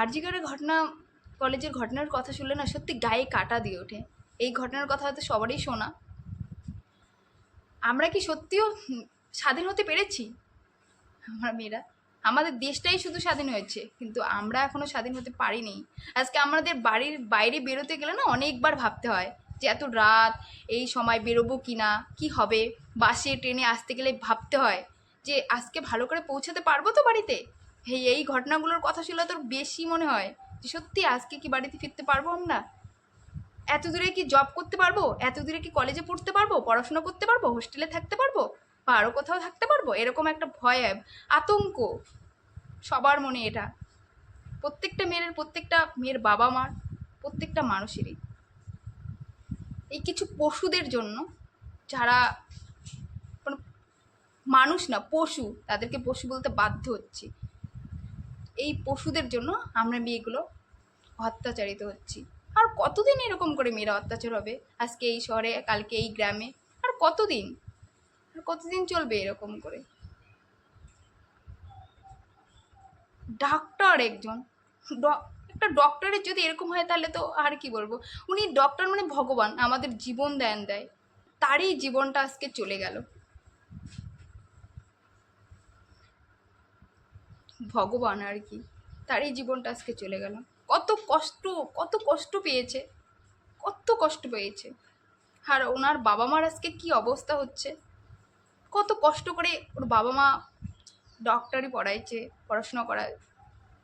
আরজিকরের ঘটনা, কলেজের ঘটনার কথা শুনলে না সত্যি গায়ে কাটা দিয়ে ওঠে। এই ঘটনার কথা হয়তো সবারই শোনা। আমরা কি সত্যিও স্বাধীন হতে পেরেছি? আমরা মেয়েরা, আমাদের দেশটাই শুধু স্বাধীন হয়েছে, কিন্তু আমরা এখনও স্বাধীন হতে পারিনি। আজকে আমাদের বাড়ির বাইরে বেরোতে গেলে না অনেকবার ভাবতে হয় যে এত রাত, এই সময় বেরোবো কি না কী হবে? বাসে, ট্রেনে আসতে গেলে ভাবতে হয় যে আজকে ভালো করে পৌঁছাতে পারব তো বাড়িতে? এই এই ঘটনাগুলোর কথা শুনলে তোর বেশি মনে হয়? যে সত্যি আজকে কি বাড়িতে ফিরতে পারব আমরা? এত দূরে কি জব করতে পারব? এত দূরে কি কলেজে পড়তে পারব? পড়াশোনা করতে পারব? হোস্টেলে থাকতে পারব? বা আরও কোথাও থাকতে পারব? এরকম একটা ভয়, আতঙ্ক। সবার মনে এটা। প্রত্যেকটা মেয়ের প্রত্যেকটা মেয়ের বাবা মার, প্রত্যেকটা মানুষেরই। এই কিছু পশুদের জন্য যারা মানুষ না, পশু, তাদেরকে পশু বলতে বাধ্য হচ্ছি। এই পশুদের জন্য আমরা মেয়েগুলো অত্যাচারিত হচ্ছি। আর কতদিন এরকম করে মেয়েরা অত্যাচার হবে? আজকে এই শহরে, কালকে এই গ্রামে। আর কতদিন? আর কতদিন চলবে এরকম করে? ডাক্তার একজন। একটা ডক্টরের যদি এরকম হয় তাহলে তো আর কি বলব? উনি ডক্টর মানে ভগবান, আমাদের জীবন দেন দেয়। তারই জীবনটা আজকে চলে গেল। ভগবান আর কি। তারই জীবনটা আজকে চলে গেল। কত কষ্ট কত কষ্ট পেয়েছে, কত কষ্ট পেয়েছে। আর ওনার বাবা মার আজকে কি অবস্থা হচ্ছে? কত কষ্ট করে ওর বাবা মা ডক্টরি পড়াইছে, পড়াশোনা করা,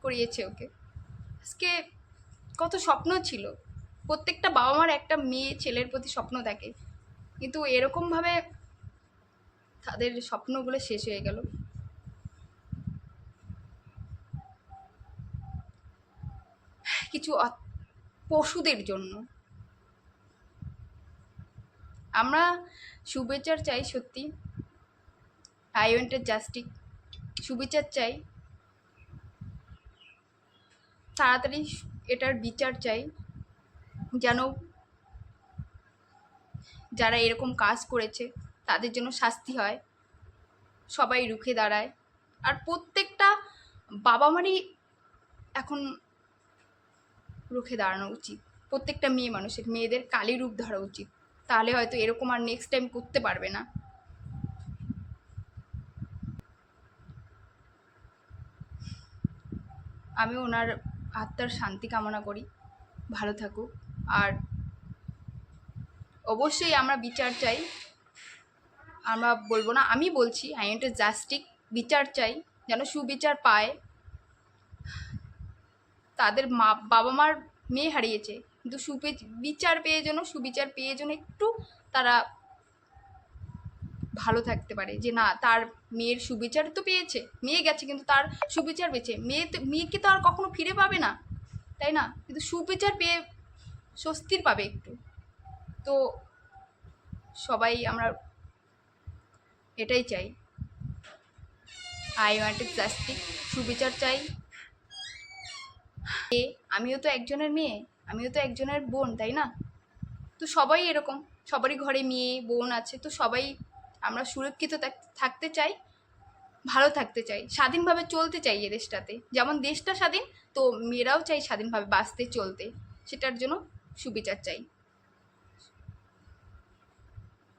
করিয়েছে ওকে। আজকে কত স্বপ্ন ছিল। প্রত্যেকটা বাবা মার একটা মেয়ে, ছেলের প্রতি স্বপ্ন থাকে। কিন্তু এরকমভাবে তাদের স্বপ্নগুলো শেষ হয়ে গেল। কিছু পশুদের জন্য। আমরা সুবিচার চাই সত্যি। I want justice. সুবিচার চাই। তাড়াতাড়ি এটার বিচার চাই। যেন যারা এরকম কাজ করেছে, তাদের জন্য শাস্তি হয়। সবাই রুখে দাঁড়ায়। আর প্রত্যেকটা বাবা মারই এখন রুখে দাঁড়ানো উচিত। প্রত্যেকটা মেয়ে মানুষের, মেয়েদের কালী রূপ ধরা উচিত। তাহলে হয়তো এরকম আর নেক্সট টাইম করতে পারবে না। আমি ওনার আত্মার শান্তি কামনা করি। ভালো থাকুক। আর অবশ্যই আমরা বিচার চাই। আমরা বলব না, আমি বলছি আই এন্ট জাস্টিক বিচার চাই। যেন সুবিচার পায়। তাদের মা, বাবা মার মেয়ে হারিয়েছে। কিন্তু সুপে বিচার পেয়ে যেন, সুবিচার পেয়ে যেন একটু তারা ভালো থাকতে পারে। যে না, তার মেয়ের সুবিচার তো পেয়েছে, মেয়ে গেছে, কিন্তু তার সুবিচার পেয়েছে। মেয়ে তো, মেয়েকে তো আর কখনো ফিরে পাবে না, তাই না? কিন্তু সুবিচার পেয়ে স্বস্তির পাবে একটু। তো সবাই আমরা এটাই চাই। আই ওয়ান্ট প্লাস্টিক সুবিচার চাই। এ, আমিও তো একজনের মেয়ে, আমিও তো একজনের বোন, তাই না? তো সবাই এরকম, সবারই ঘরে মেয়ে, বোন আছে, তো সবাই আমরা সুরক্ষিত থাক- থাকতে চাই, ভালো থাকতে চাই, স্বাধীনভাবে চলতে চাই এ দেশটাতে। যেমন দেশটা স্বাধীন, তো মেয়েরাও চাই স্বাধীনভাবে বাঁচতে চলতে, সেটার জন্য সুবিচার চাই।